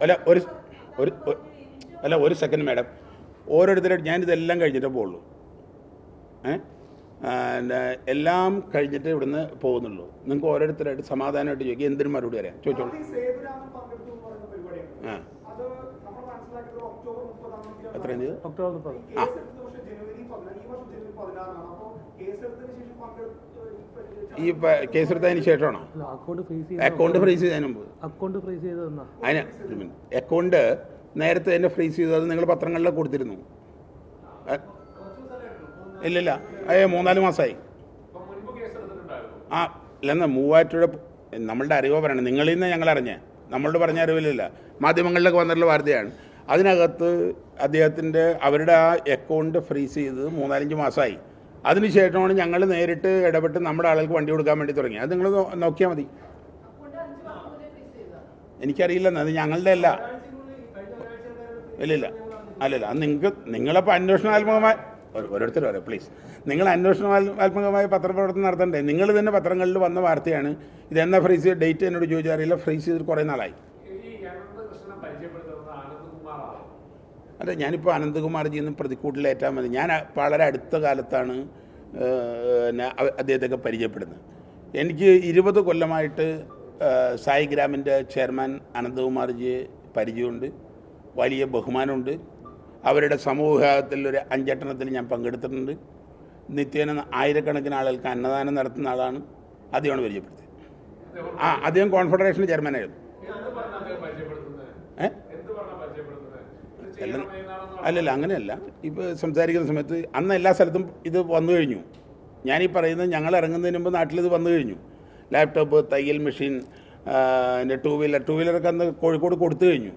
അല്ല ഒരു ഒരു അല്ല ഒരു സെക്കൻഡ് മാഡം ഓരോരുത്തരായിട്ട് ഞാനിതെല്ലാം കഴിഞ്ഞിട്ടേ പോകുള്ളൂ ഏ? ആ, എല്ലാം കഴിഞ്ഞിട്ട് ഇവിടുന്ന് പോകുന്നുള്ളൂ. നിങ്ങൾക്ക് ഓരോരുത്തരായിട്ട് സമാധാനമായിട്ട് ചോദിക്കുക എന്തിനും മറുപടി അറിയാം ചോദിച്ചോളൂ. ആ. അത് നമ്മൾ മനസ്സിലാക്കിയത് ഒക്ടോബർ മുപ്പതാം തീയതി എത്രയും ചെയ്തു ഒക്ടോബർ മുപ്പത് കേസ് ഈ കേസെടുത്തതിന് ശേഷമാണോ? അക്കൗണ്ട് ഫ്രീസ് ചെയ്ത് അക്കൗണ്ട് ഫ്രീസ് ചെയ്തതിന് മുമ്പ്. അക്കൗണ്ട് ഫ്രീസ് ചെയ്തതെന്നാ അതിന് അക്കൗണ്ട് നേരത്തെ തന്നെ ഫ്രീസ് ചെയ്തത് നിങ്ങൾ പത്രങ്ങളിലൊക്കെ കൊടുത്തിരുന്നു. ഇല്ലില്ല. ഏ മൂന്നാൽ മാസമായി ആ ഇല്ലെന്ന് മൂവാറ്റുപുഴ നമ്മളുടെ അറിവ് പറയണം. നിങ്ങളിൽ നിന്ന് ഞങ്ങൾ അറിഞ്ഞേ. നമ്മളോട് പറഞ്ഞ അറിവില്ലല്ല മാധ്യമങ്ങളിലൊക്കെ വന്നിട്ടുള്ള വാർത്തയാണ്. അതിനകത്ത് അദ്ദേഹത്തിന്റെ അവരുടെ ആ അക്കൗണ്ട് ഫ്രീസ് ചെയ്തത് മൂന്നാലഞ്ച് മാസമായി അതിനുശേഷമാണ് ഞങ്ങൾ നേരിട്ട് ഇടപെട്ട് നമ്മുടെ ആളുകൾക്ക് വണ്ടി കൊടുക്കാൻ വേണ്ടി തുടങ്ങി. അത് നിങ്ങൾ നോക്കിയാൽ മതി. എനിക്കറിയില്ലെന്ന്. അത് ഞങ്ങളുടെ അല്ല. ഇല്ലില്ല. അല്ലല്ല. അത് നിങ്ങൾക്ക് നിങ്ങളപ്പോൾ അന്വേഷണാത്മകമായി ഓരോരുത്തർ പറയാം പ്ലീസ് നിങ്ങൾ അന്വേഷണാത്മകമായ പത്രപ്രവർത്തനം നടത്തണ്ടേ? നിങ്ങൾ തന്നെ പത്രങ്ങളിൽ വന്ന വാർത്തയാണ്. ഇതെന്നാ ഫ്രീസ്? ഡേറ്റ് എന്നോട് ചോദിച്ചാൽ അറിയില്ല ഫ്രീസ് ചെയ്തിട്ട് കുറേ നാളായി. അല്ല ഞാനിപ്പോൾ അനന്തകുമാർജി എന്നും പ്രതിക്കൂട്ടിലേറ്റാൽ മതി ഞാൻ വളരെ അടുത്ത കാലത്താണ് പിന്നെ അദ്ദേഹത്തെയൊക്കെ പരിചയപ്പെടുന്നത്. എനിക്ക് ഇരുപത് കൊല്ലമായിട്ട് സായിഗ്രാമിന്റെ സായി ഗ്രാമിന്റെ ചെയർമാൻ അനന്തകുമാർജിയെ പരിചയമുണ്ട്. വലിയ ബഹുമാനമുണ്ട്. അവരുടെ സമൂഹത്തിൽ ഒരു അഞ്ചെട്ടണത്തിൽ ഞാൻ പങ്കെടുത്തിട്ടുണ്ട്. നിത്യേന ആയിരക്കണക്കിന് ആളുകൾക്ക് അന്നദാനം നടത്തുന്ന ആളാണ്. അദ്ദേഹമാണ് പരിചയപ്പെടുത്തിയത്. ആ അദ്ദേഹം കോൺഫെഡറേഷൻ ചെയർമാനായിരുന്നു എന്ത് പറഞ്ഞ അദ്ദേഹം പരിചയപ്പെടുത്തുന്നത് ഏഹ് എന്ത് പറഞ്ഞ പരിചയപ്പെടുത്തുന്നത് ചെയ്യണം അല്ലല്ല അങ്ങനെയല്ല. ഇപ്പോൾ സംസാരിക്കുന്ന സമയത്ത് അന്ന് എല്ലാ സ്ഥലത്തും ഇത് വന്നു കഴിഞ്ഞു. ഞാനീ പറയുന്നത് ഞങ്ങൾ ഇറങ്ങുന്നതിന് മുമ്പ് നാട്ടിലിത് വന്നു കഴിഞ്ഞു. ലാപ്ടോപ്പ് തയ്യൽ മെഷീൻ പിന്നെ ടൂ വീലർ ടൂ വീലറൊക്കെ അന്ന് കോഴിക്കോട് കൊടുത്തു കഴിഞ്ഞു.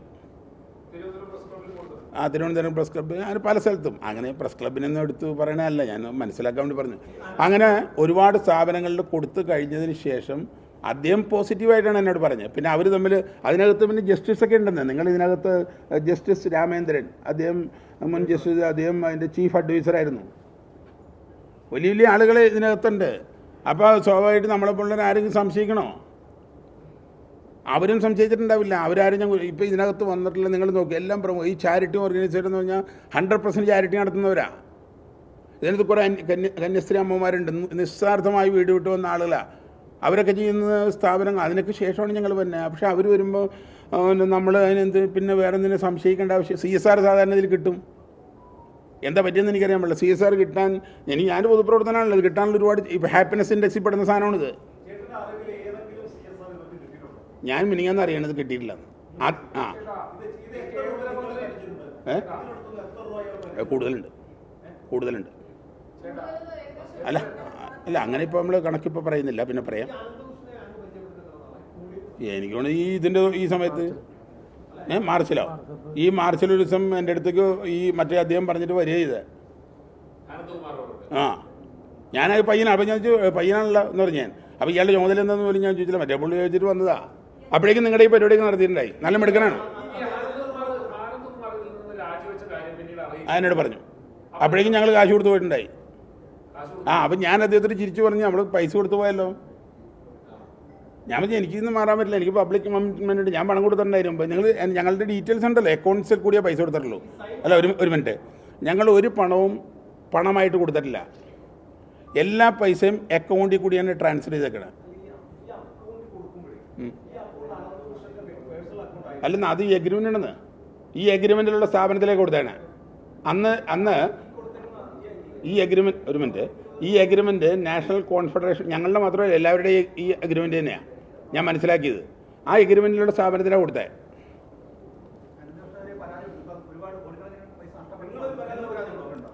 ആ തിരുവനന്തപുരം പ്രസ് ക്ലബ്ബ് അങ്ങനെ പല സ്ഥലത്തും. അങ്ങനെ പ്രസ് ക്ലബിനൊന്നും എടുത്ത് പറയണതല്ല ഞാൻ മനസ്സിലാക്കാൻ വേണ്ടി പറഞ്ഞു. അങ്ങനെ ഒരുപാട് സ്ഥാപനങ്ങളിൽ കൊടുത്തു കഴിഞ്ഞതിന് ശേഷം അദ്ദേഹം പോസിറ്റീവായിട്ടാണ് എന്നോട് പറഞ്ഞത്. പിന്നെ അവർ തമ്മിൽ അതിനകത്ത് പിന്നെ ജസ്റ്റിസ് ഒക്കെ ഉണ്ടെന്ന്. നിങ്ങൾ ഇതിനകത്ത് ജസ്റ്റിസ് രാമേന്ദ്രൻ അദ്ദേഹം മുൻ ജസ്റ്റിസ് അദ്ദേഹം അതിന്റെ ചീഫ് അഡ്വൈസറായിരുന്നു വലിയ വലിയ ആളുകൾ ഇതിനകത്തുണ്ട്. അപ്പോൾ സ്വാഭാവികമായിട്ട് നമ്മളെ പിള്ളേർ ആരെങ്കിലും സംശയിക്കണോ? അവരും സംശയിച്ചിട്ടുണ്ടാവില്ല. അവരാരും ഞാൻ ഇപ്പോൾ ഇതിനകത്ത് വന്നിട്ടില്ല. നിങ്ങൾ നോക്കി എല്ലാം പ്രമുഖ ഈ ചാരിറ്റി ഓർഗനൈസേഷൻ എന്ന് പറഞ്ഞാൽ ഹൺഡ്രഡ് പെർസെന്റ് ചാരിറ്റി നടത്തുന്നവരാ. ഇതിനകത്ത് കുറേ കന്യ കന്യാസ്ത്രീ അമ്മമാരുണ്ട്. നിസ്സാർത്ഥമായി വീട് വിട്ടു വന്ന ആളുകളാണ് അവരൊക്കെ ചെയ്യുന്ന സ്ഥാപനങ്ങൾ അതിനൊക്കെ ശേഷമാണ് ഞങ്ങൾ വരുന്നത്. പക്ഷേ അവർ വരുമ്പോൾ നമ്മൾ അതിനെന്ത് പിന്നെ വേറെ എന്തിനെ സംശയിക്കേണ്ട ആവശ്യം സി എസ് ആർ സാധാരണ ഇതിൽ കിട്ടും. എന്താ പറ്റിയെന്ന് എനിക്കറിയാൻ പറ്റില്ല. സി എസ് ആർ കിട്ടാൻ എനിക്ക് ഞാൻ പൊതുപ്രവർത്തനമാണല്ലോ ഇത് കിട്ടാനുള്ള ഒരുപാട് ഹാപ്പിനെസ് ഇൻഡെക്സിൽ സാധനമാണിത് ഞാൻ മിനിങ്ങാന്ന് അറിയണത് കിട്ടിയിട്ടില്ല. ആ കൂടുതലുണ്ട്. കൂടുതലുണ്ട്. അല്ല അല്ല അങ്ങനെ ഇപ്പോൾ നമ്മൾ കണക്കിപ്പോൾ പറയുന്നില്ല. പിന്നെ പറയാം. എനിക്ക് തോന്നുന്നു ഈ ഇതിന്റെ ഈ സമയത്ത് ഏ മാർച്ചിലോ? ഈ മാർച്ചിൽ ഒരു ദിവസം എന്റെ അടുത്തേക്ക് ഈ മറ്റേ അദ്ദേഹം പറഞ്ഞിട്ട് വരിക ചെയ്തത് ആ. ഞാനത് പയ്യനാണ് അപ്പം ഞാൻ പയ്യനാണല്ലോ എന്ന് പറഞ്ഞു ഞാൻ. അപ്പോൾ ഇയാളുടെ ചുമതല എന്താണെന്ന് പോലും ഞാൻ ചോദിച്ചില്ല. മറ്റേ പുള്ളി ചോദിച്ചിട്ട് വന്നതാ. അപ്പോഴേക്കും നിങ്ങളുടെ ഈ പരിപാടിയൊക്കെ നടത്തിയിട്ടുണ്ടായി. നല്ല മെടുക്കനാണ്. അതിനോട് പറഞ്ഞു. അപ്പോഴേക്കും ഞങ്ങൾ കാശ് കൊടുത്ത് പോയിട്ടുണ്ടായി. ആ അപ്പം ഞാൻ അദ്ദേഹത്തിന് ചിരിച്ചു പറഞ്ഞു നമ്മൾ പൈസ കൊടുത്തു പോയല്ലോ. ഞാൻ പറഞ്ഞു എനിക്ക് ഇന്ന് മാറാൻ പറ്റില്ല എനിക്ക് പബ്ലിക് കമ്മിറ്റ്മെന്റ് ഞാൻ പണം കൊടുത്തിട്ടുണ്ടായിരുന്നു. അപ്പോൾ നിങ്ങൾ ഞങ്ങളുടെ ഡീറ്റെയിൽസ് ഉണ്ടല്ലോ അക്കൗണ്ട്സിൽ കൂടിയേ പൈസ കൊടുത്തിട്ടുള്ളൂ. അല്ല ഒരു ഒരു മിനിറ്റ് ഞങ്ങൾ ഒരു പണവും പണമായിട്ട് കൊടുത്തിട്ടില്ല. എല്ലാ പൈസയും അക്കൗണ്ടിൽ കൂടിയാണ് ട്രാൻസ്ഫർ ചെയ്തേക്കണത് അല്ലെന്ന് അത് ഈ അഗ്രിമെന്റ് ഉണ്ടെന്ന് ഈ അഗ്രിമെന്റിലുള്ള സ്ഥാപനത്തിലേക്ക് കൊടുത്തേണേ അന്ന് അന്ന് ഈ അഗ്രിമെന്റ് ഒരു മിനിറ്റ് ഈ അഗ്രിമെന്റ് നാഷണൽ കോൺഫെഡറേഷൻ ഞങ്ങളുടെ മാത്രമല്ല എല്ലാവരുടെയും ഈ എഗ്രിമെന്റ് തന്നെയാണ് ഞാൻ മനസ്സിലാക്കിയത്. ആ അഗ്രിമെന്റിലൂടെ സ്ഥാപനത്തിലാണ് കൊടുത്തത്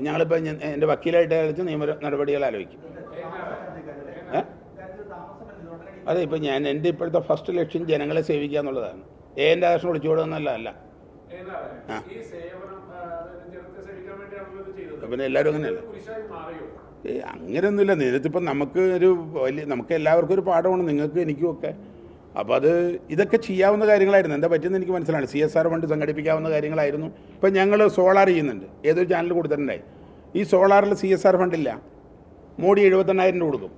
ഞങ്ങളിപ്പോൾ എന്റെ വക്കീലായിട്ട് അയച്ച് നിയമ നടപടികൾ ആലോചിക്കും? അതെ ഇപ്പം ഞാൻ എന്റെ ഇപ്പോഴത്തെ ഫസ്റ്റ് ലക്ഷ്യം ജനങ്ങളെ സേവിക്കുക എന്നുള്ളതാണ്. എന്റെ ആവശ്യം ഒളിച്ചോടുക എന്നല്ല അല്ല. പിന്നെ എല്ലാവരും അങ്ങനെയല്ല? ഏ അങ്ങനെയൊന്നുമില്ല. നേരത്തിപ്പം നമുക്ക് ഒരു വലിയ നമുക്ക് എല്ലാവർക്കും ഒരു പാഠമാണ് നിങ്ങൾക്ക് എനിക്കും ഒക്കെ. അപ്പോൾ അത് ഇതൊക്കെ ചെയ്യാവുന്ന കാര്യങ്ങളായിരുന്നു. എന്താ പറ്റുമെന്ന് എനിക്ക് മനസ്സിലാണ് സി എസ് ആർ ഫണ്ട് സംഘടിപ്പിക്കാവുന്ന കാര്യങ്ങളായിരുന്നു. ഇപ്പം ഞങ്ങൾ സോളാർ ചെയ്യുന്നുണ്ട്. ഏതൊരു ചാനൽ കൊടുത്തിട്ടുണ്ടായി. ഈ സോളാറിൽ സി എസ് ആർ ഫണ്ടില്ല മോഡി എഴുപത്തെണ്ണായിരം രൂപ കൊടുക്കും.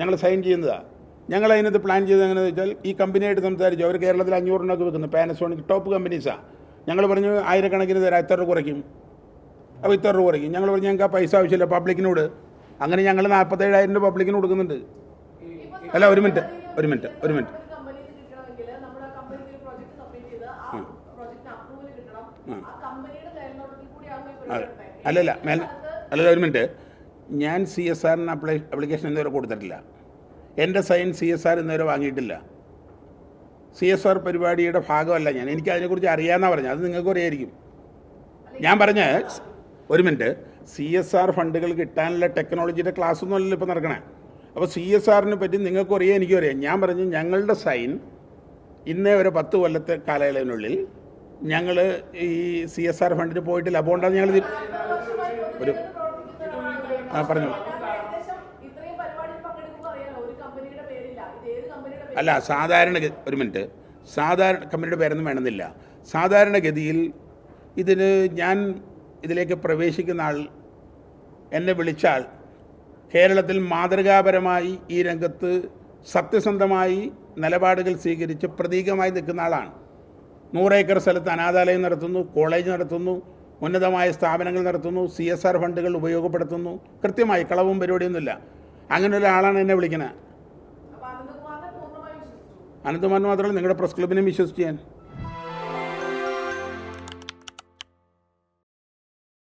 ഞങ്ങൾ സൈൻ ചെയ്യുന്നതാണ് ഞങ്ങൾ അതിനകത്ത് പ്ലാൻ ചെയ്തത് വെച്ചാൽ ഈ കമ്പനിയായിട്ട് സംസാരിച്ചു അവർ കേരളത്തിൽ അഞ്ഞൂറിനൊക്കെ വെക്കുന്നു പാനസോണിക് ടോപ്പ് കമ്പനീസാണ് ഞങ്ങൾ പറഞ്ഞു ആയിരക്കണക്കിന് തരാം. ഇത്ര രൂപ കുറയ്ക്കും. അപ്പോൾ ഇത്ര രൂപ കുറയ്ക്കും. ഞങ്ങൾ പറഞ്ഞു ഞങ്ങൾക്ക് ആ പൈസ ആവശ്യമില്ല. പബ്ലിക്കിനോട് അങ്ങനെ ഞങ്ങൾ നാൽപ്പത്തേഴായിരം രൂപ പബ്ലിക്കിന് കൊടുക്കുന്നുണ്ട്. അല്ല ഒരു മിനിറ്റ് ഒരു മിനിറ്റ് ഒരു മിനിറ്റ് അല്ലല്ല മേൽ അല്ലല്ല ഒരു മിനിറ്റ് ഞാൻ സി എസ് ആറിന് അപ്ലൈ അപ്ലിക്കേഷൻ ഇന്നുവരെ കൊടുത്തിട്ടില്ല. എന്റെ സൈൻ സി എസ് ആർ ഇന്നുവരെ വാങ്ങിയിട്ടില്ല. സി എസ് ആർ പരിപാടിയുടെ ഭാഗമല്ല ഞാൻ. എനിക്ക് അതിനെക്കുറിച്ച് അറിയാമെന്നാണ് പറഞ്ഞത്. അത് നിങ്ങൾക്ക് അറിയായിരിക്കും. ഞാൻ പറഞ്ഞ ഒരു മിനിറ്റ്. സി എസ് ആർ ഫണ്ടുകൾ കിട്ടാനുള്ള ടെക്നോളജിയുടെ ക്ലാസ് ഒന്നും അല്ലല്ലോ ഇപ്പോൾ നടക്കണേ. അപ്പോൾ സി എസ് ആറിനെ പറ്റി നിങ്ങൾക്കും അറിയാം എനിക്കും അറിയാം. ഞാൻ പറഞ്ഞു ഞങ്ങളുടെ സൈൻ ഇന്നേ ഒരു പത്ത് കൊല്ലത്തെ കാലയളവിനുള്ളിൽ ഞങ്ങൾ ഈ സി എസ് ആർ ഫണ്ടിന് പോയിട്ടില്ല. അതുകൊണ്ടാണ് ഞങ്ങൾ ഒരു ആ പറഞ്ഞു അല്ല സാധാരണ ഒരു മിനിറ്റ്. സാധാരണ കമ്പനിയുടെ പേരൊന്നും വേണമെന്നില്ല. സാധാരണഗതിയിൽ ഇതിന് ഞാൻ ഇതിലേക്ക് പ്രവേശിക്കുന്ന ആൾ എന്നെ വിളിച്ചാൽ കേരളത്തിൽ മാതൃകാപരമായി ഈ രംഗത്ത് സത്യസന്ധമായി നിലപാടുകൾ സ്വീകരിച്ച് പ്രതീകമായി നിൽക്കുന്ന ആളാണ്. നൂറേക്കർ സ്ഥലത്ത് അനാഥാലയം നടത്തുന്നു കോളേജ് നടത്തുന്നു ഉന്നതമായ സ്ഥാപനങ്ങൾ നടത്തുന്നു സി എസ് ആർ ഫണ്ടുകൾ ഉപയോഗപ്പെടുത്തുന്നു. കൃത്യമായി കളവും പരിപാടിയൊന്നുമില്ല. അങ്ങനെ ഒരാളാണ് എന്നെ വിളിക്കുന്നത് അപ്പൊ അനന്തകുമാറിനെ പൂർണമായി വിശ്വസിച്ചു അനന്തമാൻ മാത്രമല്ല നിങ്ങളുടെ പ്രസ് ക്ലബിനെ വിശ്വസിച്ച് ഞാൻ